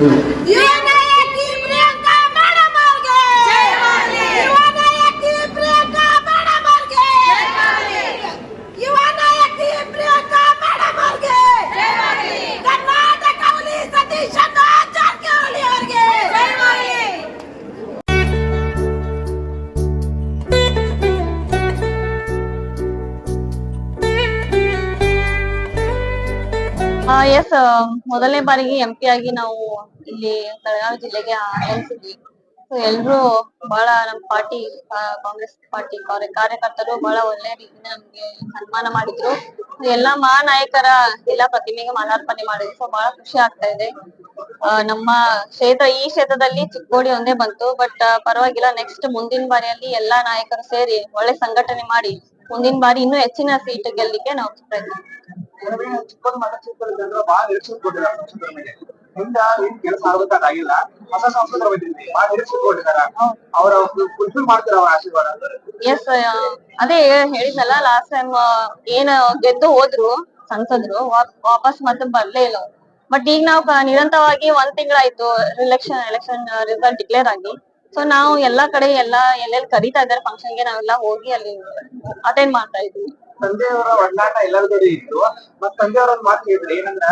Yeah. S ಮೊದಲನೇ ಬಾರಿಗೆ M ಆಗಿ ನಾವು ಇಲ್ಲಿ ಬೆಳಗಾವಿ ಜಿಲ್ಲೆಗೆ ಆಗಮಿಸಿದ್ವಿ ಸೊ ಎಲ್ರು ಬಹಳ ನಮ್ಮ ಪಾರ್ಟಿ ಕಾಂಗ್ರೆಸ್ ಪಾರ್ಟಿ ಕಾರ್ಯಕರ್ತರು ಬಹಳ ಒಳ್ಳೆ ರೀತಿಯಿಂದ ನಮ್ಗೆ ಸನ್ಮಾನ ಮಾಡಿದ್ರು. ಎಲ್ಲಾ ಮಹಾನಾಯಕರ ಎಲ್ಲಾ ಪ್ರತಿಮೆಗೆ ಮಾಲಾರ್ಪಣೆ ಮಾಡಿದ್ರು. ಸೊ ಬಹಳ ಖುಷಿ ಆಗ್ತಾ ಇದೆ. ನಮ್ಮ ಕ್ಷೇತ್ರ, ಈ ಕ್ಷೇತ್ರದಲ್ಲಿ ಚಿಕ್ಕೋಡಿ ಒಂದೇ ಬಂತು. ಬಟ್ ಪರವಾಗಿಲ್ಲ ನೆಕ್ಸ್ಟ್ ಮುಂದಿನ ಬಾರಿಯಲ್ಲಿ ಎಲ್ಲಾ ನಾಯಕರು ಸೇರಿ ಒಳ್ಳೆ ಸಂಘಟನೆ ಮಾಡಿ ಮುಂದಿನ ಬಾರಿ ಇನ್ನೂ ಹೆಚ್ಚಿನ ಸೀಟ್ ಗೆಲ್ಲಿಕ್ಕೆ ನಾವು ಪ್ರಯತ್ನ ಮಾಡ್ತೀವಿ. ಚಿಕ್ಕದ ಮಠ ಜನರು ಬಹಳ ನಿರೀಕ್ಷೆ ಕೊಟ್ಟಿದ್ದಾರೆ ಸಂಸದರ ಮೇಲೆ. ಹಿಂದ ಏನ್ ಕೆಲಸ ಆಗ್ಬೇಕಾಗಿಲ್ಲ ಹೊಸ ಸಂಸ್ಕೃತ ಬಂದಿದ್ದೀನಿ ಬಹಳ ನಿರೀಕ್ಷೆ ಕೊಟ್ಟಿದ್ದಾರೆ ಅವರ ಫುಲ್ಫಿಲ್ ಮಾಡ್ತಾರೆ ಅವರ ಆಶೀರ್ವಾದ. ಎಸ್ ಅದೇ ಹೇಳಿದ್ನಲ್ಲ ಲಾಸ್ಟ್ ಟೈಮ್ ಏನ್ ಗೆದ್ದು ಹೋದ್ರು ಸಂಸದ್ರು ವಾಪಸ್ ಮತ್ತೆ ಬರ್ಲೇ ಇಲ್ಲ ಬಟ್ ಈಗ ನಾವು ನಿರಂತರವಾಗಿ ಒಂದ್ ತಿಂಗಳಾಯ್ತು ಎಲೆಕ್ಷನ್ ಎಲೆಕ್ಷನ್ ರಿಸಲ್ಟ್ ಡಿಕ್ಲೇರ್ ಆಗಿ. ಸೊ ನಾವು ಎಲ್ಲಾ ಕಡೆ ಎಲ್ಲಾ ಎಲ್ಲೆಲ್ಲಿ ಕರೀತಾ ಇದಾರೆ ಫಂಕ್ಷನ್ಗೆ, ನಾವೆಲ್ಲ ಹೋಗಿ ಅಲ್ಲಿ ಅಟೆಂಡ್ ಮಾಡ್ತಾ ಇದ್ವಿ. ತಂದೆಯವರ ಒಡನಾಟ ಎಲ್ಲರ ಜೊತೆ ಇತ್ತು. ಮತ್ ತಂದೆಯವರ ಮಾತು ಹೇಳಿದ್ರು ಏನಂದ್ರ,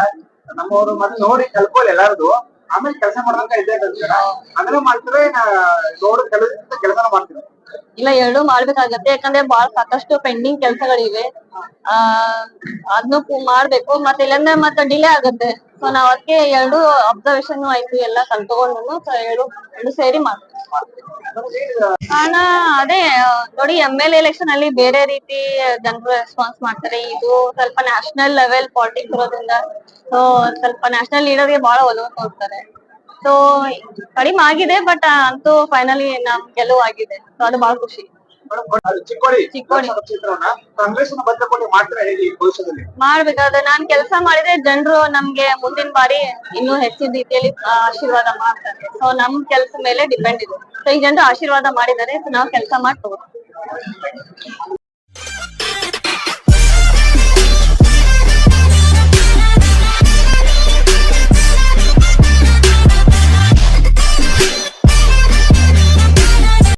ನಮ್ಮವರು ಮತ್ ನೋಡಿ ಕಲ್ಕೊಳ್ಳಿ ಎಲ್ಲಾರ್ದು ಆಮೇಲೆ ಕೆಲಸ ಮಾಡ್ದಂಗ ಇದ್ದೇ ಅಂತಾರ? ಅದನ್ನ ಮಾಡ್ತಾರೆ ಗೌಡ ಕೆಲಸ ಕೆಲಸನ ಮಾಡ್ತೀವಿ ಇಲ್ಲ, ಎರಡು ಮಾಡ್ಬೇಕಾಗತ್ತೆ. ಯಾಕಂದ್ರೆ ಬಾಳ ಸಾಕಷ್ಟು ಪೆಂಡಿಂಗ್ ಕೆಲ್ಸಗಳಿವೆ. ಆ ಅದನ್ನು ಮಾಡ್ಬೇಕು. ಮತ್ತೆ ಇಲ್ಲಾಂದ್ರೆ ಮತ್ತೆ ಡಿಲೇ ಆಗುತ್ತೆ. ಸೊ ನಾವ್ ಅದಕ್ಕೆ ಎರಡು ಅಬ್ಸರ್ವೇಷನ್ ಆಯ್ತು, ಎಲ್ಲ ಕಲ್ತ್ಕೊಂಡು ಎರಡು ಎರಡು ಸೇರಿ ಮಾಡ್ತೀವಿ. ಕಾರಣ ಅದೇ ನೋಡಿ ಎಂ ಎಲ್ ಎಲೆಕ್ಷನ್ ಅಲ್ಲಿ ಬೇರೆ ರೀತಿ ಜನರು ರೆಸ್ಪಾನ್ಸ್ ಮಾಡ್ತಾರೆ. ಇದು ಸ್ವಲ್ಪ ನ್ಯಾಷನಲ್ ಲೆವೆಲ್ ಪಾಲಿಟಿಕ್ಸ್ ಇರೋದ್ರಿಂದ ಸೊ ಸ್ವಲ್ಪ ನ್ಯಾಷನಲ್ ಲೀಡರ್ಗೆ ಬಹಳ ಒಲವು ತೋರ್ತಾರೆ. ಸೊ ಕಡಿಮೆ ಆಗಿದೆ ಬಟ್ ಅಂತೂ ಫೈನಲಿ ನಮ್ ಗೆಲುವು ಆಗಿದೆ ಸೊ ಅದು ಬಹಳ ಖುಷಿ. ಚಿಕ್ಕೋಡಿ ಚಿಕ್ಕೋಡಿ. ಕ್ಷೇತ್ರವನ್ನ ಕಾಂಗ್ರೆಸ್ ಭದ್ರಕೋಟೆ ಮಾಡ್ತಾರೆ ಹೇಳಿ ಭವಿಷ್ಯದಲ್ಲಿ ಮಾಡ್ಬೇಕಾದ್ರೆ ನಾನ್ ಕೆಲಸ ಮಾಡಿದ್ರೆ ಜನರು ನಮ್ಗೆ ಮುಂದಿನ ಬಾರಿ ಇನ್ನೂ ಹೆಚ್ಚಿನ ರೀತಿಯಲ್ಲಿ ಆಶೀರ್ವಾದ ಮಾಡ್ತಾರೆ. ಸೊ ನಮ್ ಕೆಲಸ ಮೇಲೆ ಡಿಪೆಂಡ್ ಇದೆ. ಸೊ ಈ ಜನರು ಆಶೀರ್ವಾದ ಮಾಡಿದ್ದಾರೆ ಸೊ ನಾವು ಕೆಲಸ ಮಾಡ್ತೀವಿ